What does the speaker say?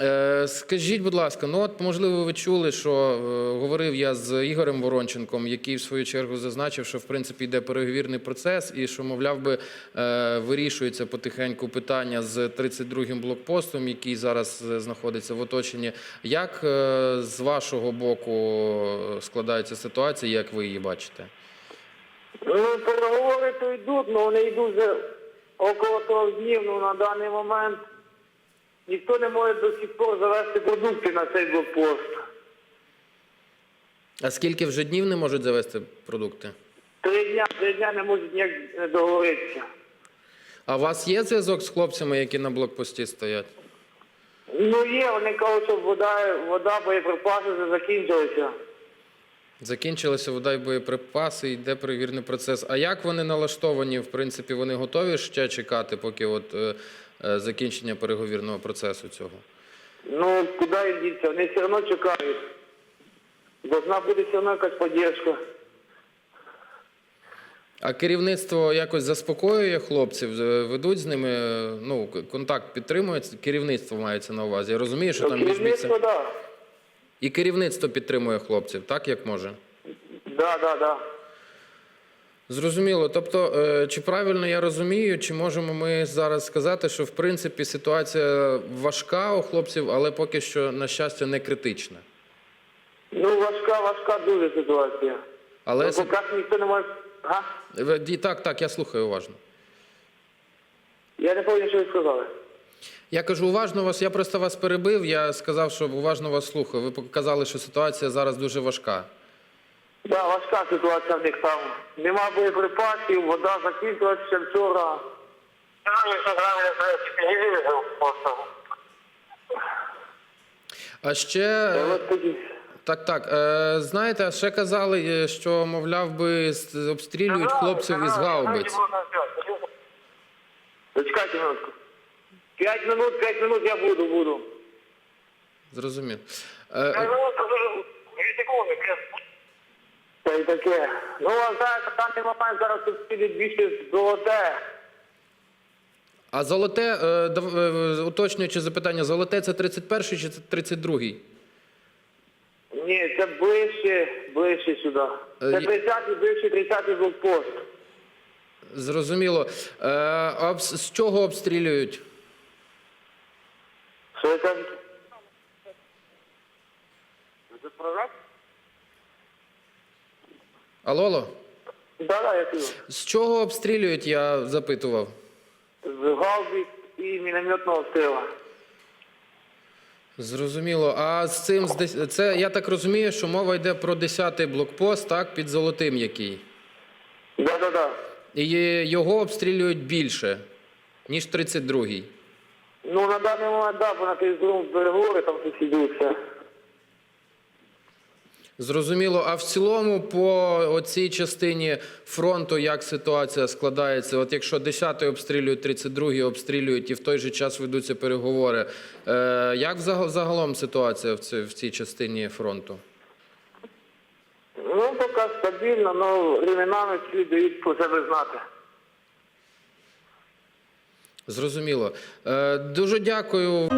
Е, Скажіть, будь ласка, ну от можливо, ви чули, що е, говорив я з Ігорем Воронченком, який в свою чергу зазначив, що в принципі йде переговірний процес, і що, мовляв би, е, вирішується потихеньку питання з 32-м блокпостом, який зараз знаходиться в оточенні. Як з вашого боку складається ситуація, як ви її бачите? Ну, переговори то йдуть, але вони йдуть вже около трьох днів. Ну, на даний момент ніхто не може до сих пор завести продукти на цей блокпост. А скільки вже днів не можуть завести продукти? Три дня, три дня не можуть ніяк договоритися. А у вас є зв'язок з хлопцями, які на блокпості стоять? Ну є, вони кажуть, що вода, вода боєприпаси вже закінчилися. Закінчилася вода і боєприпаси, йде перевірний процес. А як вони налаштовані? В принципі, вони готові ще чекати, поки от е, е, закінчення переговірного процесу цього? Ну, куди їм діться? Вони все одно чекають. Должна бути все одно якась підтримка. А керівництво якось заспокоює хлопців, Е, ведуть з ними, е, ну, контакт підтримують, керівництво мається на увазі. Я розумію, що там між Керівництво, бійцями. так. І керівництво підтримує хлопців, так як може? Да, да, да. Зрозуміло. Тобто, е, чи правильно я розумію, чи можемо ми зараз сказати, що в принципі ситуація важка у хлопців, але поки що, на щастя, не критична. Ну, важка, важка дуже ситуація. Але Ну, поки ніхто не може. Га? Е, так, так, я слухаю уважно. Я не пам'ятаю, що ви сказали. Я кажу уважно вас. Я просто вас перебив. Я сказав, що уважно вас слухаю. Ви показали, що ситуація зараз дуже важка. Да, важка ситуація в них там. Нема боєприпасів, вода закінчилася ще вчора. А ще так, так. е, Знаєте, ще казали, е, що мовляв би обстрілюють хлопців із гаубиць. Зачекайте минутку. П'ять минут, п'ять минут я буду, буду. Зрозумів. Е, е, Та й таке. Ну, а зараз на даний момент зараз тут більше золоте. А золоте, е, дав- е, уточнюючи запитання, золоте це 31-й чи це 32-й? Ні, це ближче, ближче сюди. Е, Це є- 30-й, ближче 30-й блокпост. Зрозуміло. Е, а з чого обстрілюють? Що ви кажете? Прораб? Алло, алло. Да, да, я кажу. З чого обстрілюють, я запитував. З гаубиць і мінометного стріла. Зрозуміло. А з цим з дес- це я так розумію, що мова йде про 10-й блокпост, так, під золотим який. Да, да, да. І його обстрілюють більше, ніж 32-й. Ну, на даний момент, да, бо на другому переговори там сусідуються. Зрозуміло. А в цілому, по оцій частині фронту, як ситуація складається? От якщо 10-й обстрілюють, 32-й обстрілюють і в той же час ведуться переговори. Е, як загалом ситуація в цій, в цій частині фронту? Ну, поки стабільно, але временами всі дають по себе знати. Зрозуміло. Е, дуже дякую.